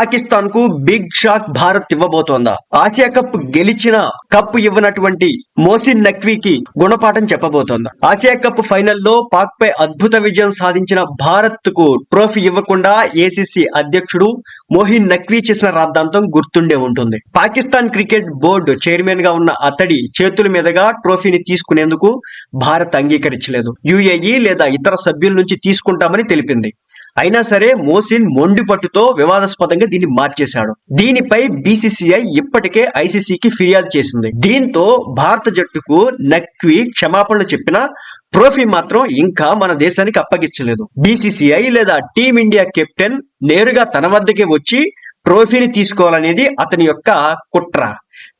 పాకిస్తాన్కు big shock Bharat ఇవ్వబోతోందా? Asia cup గెలిచిన కప్ ఇవ్వనటువంటి మోసిన్ నక్వీకి గుణపాఠం చెప్పబోతోందా? ఆసియా కప్ ఫైనల్లో పాక్ పై అద్భుత విజయం సాధించిన భారత్కు ట్రోఫీ ఇవ్వకుండా ఏసీసీ అధ్యక్షుడు మోహిన్ నక్వీ చేసిన రాద్ధాంతం గుర్తుండే ఉంటుంది. పాకిస్తాన్ క్రికెట్ బోర్డు చైర్మన్గా ఉన్న అతడి చేతుల మీదుగా ట్రోఫీని తీసుకునేందుకు భారత్ అంగీకరించలేదు. యుఏఈ లేదా ఇతర సభ్యుల నుంచి తీసుకుంటామని తెలిపింది. అయినా సరే మోసిన్ మొండి పట్టుతో వివాదాస్పదంగా దీన్ని మార్చేశాడు. దీనిపై బీసీసీఐ ఇప్పటికే ఐసీసీకి ఫిర్యాదు చేసింది. దీంతో భారత జట్టుకు నక్వి క్షమాపణలు చెప్పిన ట్రోఫీ మాత్రం ఇంకా మన దేశానికి అప్పగించలేదు. బీసీసీఐ లేదా టీమిండియా కెప్టెన్ నేరుగా తన వద్దకే వచ్చి ట్రోఫీని తీసుకోవాలనేది అతని యొక్క కుట్ర.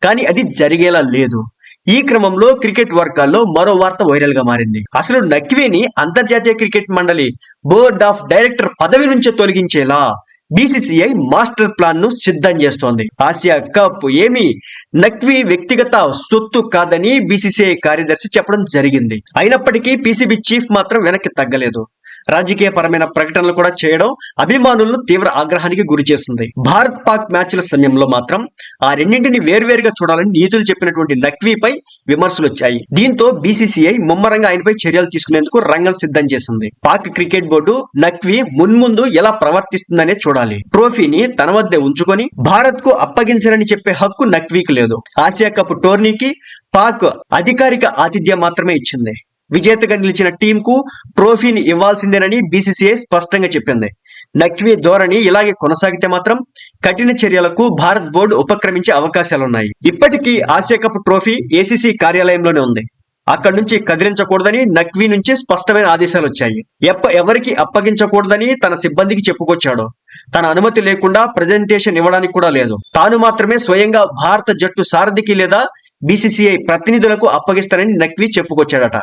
కానీ అది జరిగేలా లేదు. ఈ క్రమంలో క్రికెట్ వర్గాల్లో మరో వార్త వైరల్గా మారింది. అసలు నక్వీని అంతర్జాతీయ క్రికెట్ మండలి బోర్డ్ ఆఫ్ డైరెక్టర్ పదవి నుంచి తొలగించేలా బీసీసీఐ మాస్టర్ ప్లాన్ను సిద్ధం చేస్తోంది. ఆసియా కప్ ఏమి నక్వీ వ్యక్తిగత సొత్తు కాదని బీసీసీఐ కార్యదర్శి చెప్పడం జరిగింది. అయినప్పటికీ పీసీబీ చీఫ్ మాత్రం వెనక్కి తగ్గలేదు. రాజకీయ పరమైన ప్రకటనలు కూడా చేయడం అభిమానులను తీవ్ర ఆగ్రహానికి గురి చేస్తుంది. భారత్ పాక్ మ్యాచ్ల సమయంలో మాత్రం ఆ రెండింటిని వేర్వేరుగా చూడాలని నీతులు చెప్పినటువంటి నక్వీపై విమర్శలు వచ్చాయి. దీంతో బీసీసీఐ ముమ్మరంగా ఆయనపై చర్యలు తీసుకునేందుకు రంగం సిద్ధం చేసింది. పాక్ క్రికెట్ బోర్డు నక్వీ మున్ముందు ఎలా ప్రవర్తిస్తుందనే చూడాలి. ట్రోఫీని తన వద్దే ఉంచుకొని భారత్కు అప్పగించరని చెప్పే హక్కు నక్వీకి లేదు. ఆసియా కప్ టోర్నీకి పాక్ అధికారిక ఆతిథ్యం మాత్రమే ఇచ్చింది. విజేతగా నిలిచిన టీంకు ట్రోఫీని ఇవ్వాల్సిందేనని బీసీసీఐ స్పష్టంగా చెప్పింది. నక్వీ ధోరణి ఇలాగే కొనసాగితే మాత్రం కఠిన చర్యలకు భారత్ బోర్డు ఉపక్రమించే అవకాశాలున్నాయి. ఇప్పటికీ ఆసియా కప్ ట్రోఫీ ఏసీసీ కార్యాలయంలోనే ఉంది. అక్కడి నుంచి కదిలించకూడదని నక్వీ నుంచి స్పష్టమైన ఆదేశాలు వచ్చాయి. ఎప్ప ఎవరికి అప్పగించకూడదని తన సిబ్బందికి చెప్పుకొచ్చాడు. తన అనుమతి లేకుండా ప్రజెంటేషన్ ఇవ్వడానికి కూడా లేదు. తాను మాత్రమే స్వయంగా భారత జట్టు సారథికి లేదా బీసీసీఐ ప్రతినిధులకు అప్పగిస్తానని నక్వీ చెప్పుకొచ్చాడట.